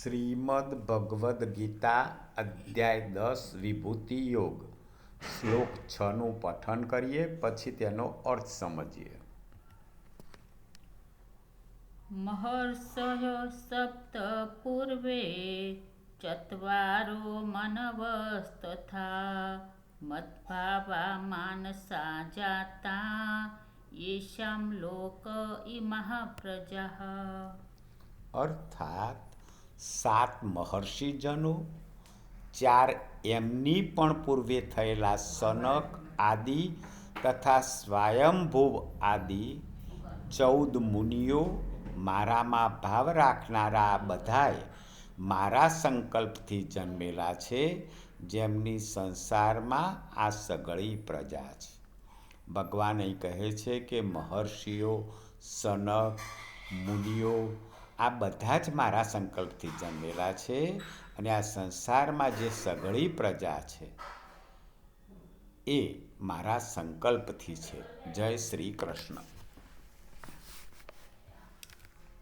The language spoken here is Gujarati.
શ્રીમદ ભગવદ્ ગીતા અધ્યાય દસ વિભૂતિ યોગ શ્લોક છનું પઠન કરીએ પછી તેનો અર્થ સમજીએ મહર્ષય સપ્ત પૂર્વે ચત્વારો મનવસ્તથા મદ્ભાવા માનસા જાતા યેષાં લોક ઇમઃ પ્રજા અર્થાત સાત મહર્ષિજનો, ચાર એમની પણ પૂર્વે થયેલા સનક આદિ તથા સ્વયંભુવ આદિ, ચૌદ મુનિઓ મારામાં ભાવ રાખનારા આ બધાય મારા સંકલ્પથી જન્મેલા છે, જેમની સંસારમાં આ સગળી પ્રજા છે. ભગવાન એ કહે છે કે મહર્ષિઓ, સનક, મુનિઓ આ બધા જ મારા સંકલ્પથી જન્મેલા છે અને આ સંસારમાં જે સઘળી પ્રજા છે, એ મારા સંકલ્પથી છે. જય શ્રી કૃષ્ણ.